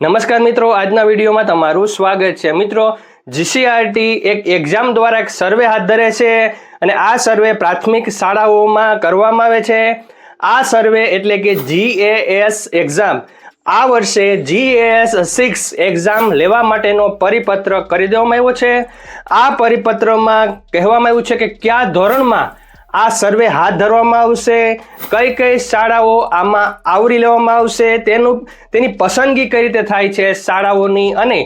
નમસ્કાર મિત્રો, આજના વિડીયોમાં તમારું સ્વાગત છે. મિત્રો જીસીઆરટી એક એક્ઝામ દ્વારા એક સર્વે હાથ ધરે છે અને આ સર્વે પ્રાથમિક શાળાઓમાં કરવામાં આવે છે. આ સર્વે એટલે કે જીએએસ એક્ઝામ આ વર્ષે જીએએસ સિક્સ એક્ઝામ લેવા માટેનો પરિપત્ર કરી દેવામાં આવ્યો છે. આ પરિપત્રમાં કહેવામાં આવ્યું છે કે કયા ધોરણમાં આ સર્વે હાથ ધરવામાં આવશે. કઈ કઈ શાળાઓ આમાં આવરી લેવામાં આવશે, તેનું, તેની પસંદગી કઈ રીતે થાય છે શાળાઓની અને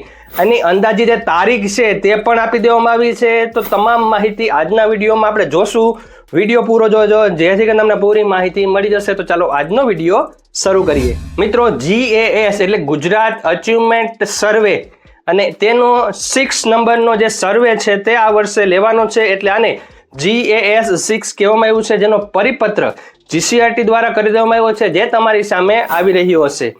એની અંદાજી જે તારીખ છે તે પણ આપી દેવામાં આવી છે. તો તમામ માહિતી આજના વિડીયોમાં આપણે જોશું. વીડિયો પૂરો જોજો. જેથી કરીને તમને પૂરી માહિતી મળી જશે. તો ચાલો આજનો વીડિયો શરૂ કરીએ. મિત્રો જીએએસ એટલે ગુજરાત અચીવમેન્ટ સર્વે અને તેનો સિક્સ નંબરનો જે સર્વે છે તે આ વર્ષે લેવાનો છે. એટલે આને જીએએસ સિક્સ કહેવામાં આવ્યું છે, જેનો પરિપત્ર જીસીઆરટી દ્વારા કરી દેવામાં આવ્યો છે, જે તમારી સામે આવી રહ્યો હશે.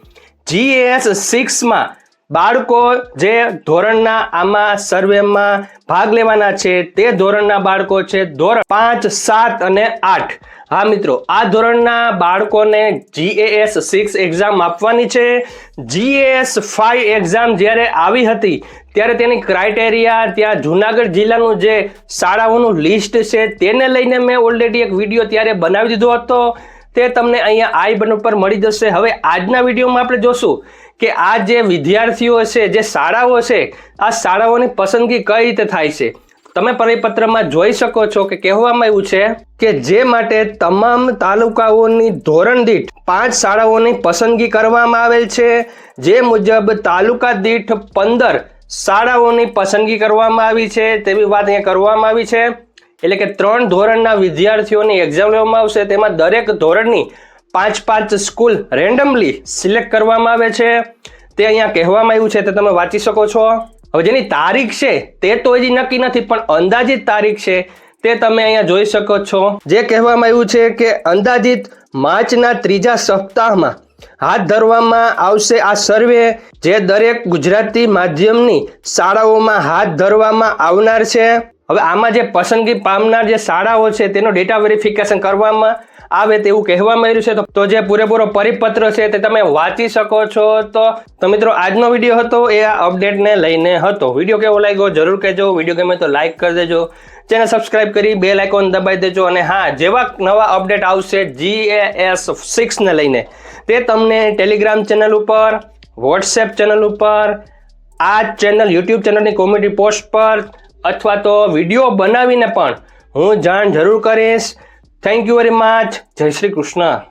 જીએએસ સિક્સમાં બાળકો જે ધોરણના આમાં સર્વેમાં ભાગ લેવાના છે, તે ધોરણના બાળકો છે, ધોરણ પાંચ, સાત અને આઠ. હા, મિત્રો, આ ધોરણના બાળકોને જીએએસ સિક્સ એક્ઝામ આપવાની છે. જીએએસ ફાઈવ એક્ઝામ જ્યારે આવી હતી, ત્યારે તેની ક્રાઇટેરિયા ત્યાં જુનાગઢ જિલ્લાનું જે શાળાઓનું લિસ્ટ છે, તેને લઈને મેં ઓલરેડી એક વીડિયો ત્યારે બનાવી દીધો હતો. તે તમને અહીંયા આઈ બટન ઉપર મળી જશે. હવે આજના વિડીયોમાં આપણે જોશું. કે આ જે વિદ્યાર્થીઓ છે જે શાળાઓ છે આ શાળાઓની પસંદગી કઈ રીતે થાય છે? તમે પરિપત્રમાં જોઈ શકો છો કે કહેવામાં આવ્યું છે કે જે માટે તમામ તાલુકાઓની ધોરણ દીઠ પાંચ શાળાઓની પસંદગી કરવામાં આવેલ છે. જે મુજબ તાલુકા દીઠ પંદર શાળાઓની પસંદગી કરવામાં આવી છે. તેવી વાત અહીંયા કરવામાં આવી છે. એટલે કે ત્રણ ધોરણના વિદ્યાર્થીઓની એક્ઝામ લેવામાં આવશે. તેમાં દરેક ધોરણની પાંચ પાંચ સ્કૂલ રેન્ડમલી સિલેક્ટ કરવામાં આવે છે. તે અહીંયા કહેવામાં આવ્યું છે, તે તમે વાંચી શકો છો. હવે જેની તારીખ છે, તે તો હજી નક્કી નથી, પણ અંદાજિત તારીખ છે, તે તમે અહીંયા જોઈ શકો છો. જે કહેવામાં આવ્યું છે કે અંદાજિત માર્ચના ત્રીજા સપ્તાહમાં હાથ ધરવામાં આવશે આ સર્વે, જે દરેક ગુજરાતી માધ્યમની શાળાઓમાં હાથ ધરવામાં આવનાર છે. હવે આમાં જે પસંદગી પામનાર જે શાળાઓ છે, તેનો ડેટા વેરિફિકેશન કરવામાં આવે તેવું કહેવામાં આવ્યું છે. તો- જે પૂરેપૂરો પરિપત્ર છે, તે તમે વાંચી શકો છો. તો તો મિત્રો, આજનો વીડિયો હતો, એ આ અપડેટને લઈને હતો. વીડિયો કેવો લાગ્યો જરૂર કહેજો. વીડિયો ગમે તો લાઈક કરી દેજો. ચેનલ સબસ્ક્રાઇબ કરી બે લાઇકોન દબાવી દેજો. અને હા, જેવા નવા અપડેટ આવશે જી એસ સિક્સને લઈને, તે તમને ટેલિગ્રામ ચેનલ ઉપર વોટ્સએપ ચેનલ ઉપર, આ ચેનલ યુટ્યુબ ચેનલની કોમેડી પોસ્ટ પર અથવા તો વીડિયો બનાવીને પણ હું જાણ જરૂર કરીશ. થેન્ક યુ વેરી મચ જય શ્રી કૃષ્ણ.